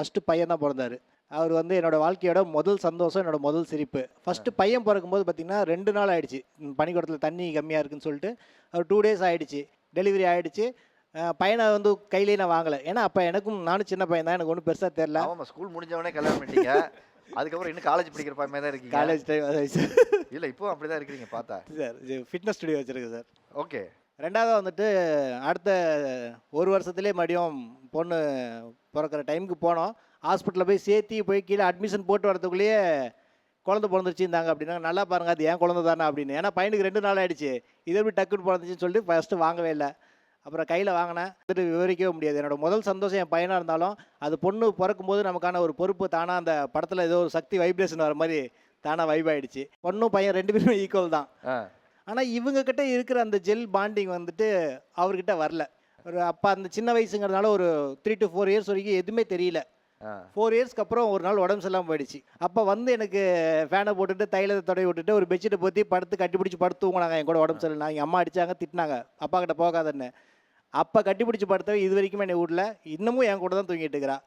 First பையன் தான் பிறந்தாரு. அவர் வந்து என்னோட வாழ்க்கையோட முதல் சந்தோஷம் என்னோட முதல் சிரிப்பு. ஃபஸ்ட்டு பையன் பிறக்கும்போது பார்த்தீங்கன்னா ரெண்டு நாள் ஆயிடுச்சு. ம், பனிக்கூடத்தில் தண்ணி கம்மியாக இருக்குன்னு சொல்லிட்டு ஒரு டூ டேஸ் ஆயிடுச்சு. டெலிவரி ஆயிடுச்சு. அஹ், பையனை வந்து கையிலேயே நான் வாங்கலை. ஏன்னா அப்போ எனக்கும் நானும் சின்ன பையன் தான் எனக்கு ஒன்றும் பெருசாக தெரில ஆமாம் ஸ்கூல் முடிஞ்சவொடனே கல்யாணம் பண்ணிட்டீங்க. அதுக்கப்புறம் இன்னும் காலேஜ் படிக்கிற பையன் தான் இருக்கீங்க. காலேஜ் டைம் இல்லை இப்போ அப்படிதான் இருக்கிறீங்க பார்த்தா. சார் ஃபிட்னஸ் ஸ்டுடியோ வச்சுருக்கு சார். ஓகே ரெண்டாவது வந்துட்டு அடுத்த ஒரு வருஷத்துலேயே மறுபடியும் பொண்ணு பிறக்கிற டைமுக்கு போனோம். ஹாஸ்பிட்டலில் போய் சேர்த்தி போய் கீழே அட்மிஷன் போட்டு வரதுக்குள்ளேயே குழந்த பிறந்துருச்சுருந்தாங்க அப்படின்னா. நல்லா பாருங்க அது ஏன் குழந்த தானே அப்படின்னு. ஏன்னா பையனுக்கு ரெண்டு நாள் ஆகிடுச்சு இது எப்படி டக்குன்னு பிறந்துச்சுன்னு சொல்லிட்டு ஃபஸ்ட்டு வாங்கவே இல்லை. அப்புறம் கையில் வாங்கினேன். வந்துட்டு விவரிக்கவே முடியாது. என்னோட முதல் சந்தோஷம் என் பையனாக இருந்தாலும் அது பொண்ணு பிறக்கும்போது நமக்கான ஒரு பொறுப்பு தானாக அந்த படத்தில் ஏதோ ஒரு சக்தி வைப்ரேஷன் வர மாதிரி தானாக வைப் ஆகிடுச்சு பொண்ணும் பையன் ரெண்டு பேருமே ஈக்குவல் தான். ஆனால் இவங்க கிட்ட இருக்கிற அந்த ஜெல் பாண்டிங் வந்துட்டு அவர்கிட்ட வரல. ஒரு அப்போ அந்த சின்ன வயசுங்கிறதுனால ஒரு த்ரீ டு ஃபோர் இயர்ஸ் வரைக்கும் எதுவுமே தெரியல. ஃபோர் இயர்ஸ்க்கு அப்புறம் ஒரு நாள் உடம்பு சரியில்லாமல் போயிடுச்சு. அப்போ வந்து எனக்கு ஃபேனை போட்டுட்டு தைலத்தை தடவி விட்டுட்டு ஒரு பெட்ஷீட்டை பற்றி படுத்து கட்டி பிடிச்சி படுத்து தூங்கினாங்க. என் கூட உடம்பு சரியில்லை. எங்கள் அம்மா அடிச்சாங்க திட்டினாங்க. அப்பா கிட்ட போகாதன்னு. அப்போ கட்டி பிடிச்சி படுத்தவ இது வரைக்குமே என்னை விடல. இன்னமும் என் கூட தான் தூங்கிட்டு இருக்கிறா.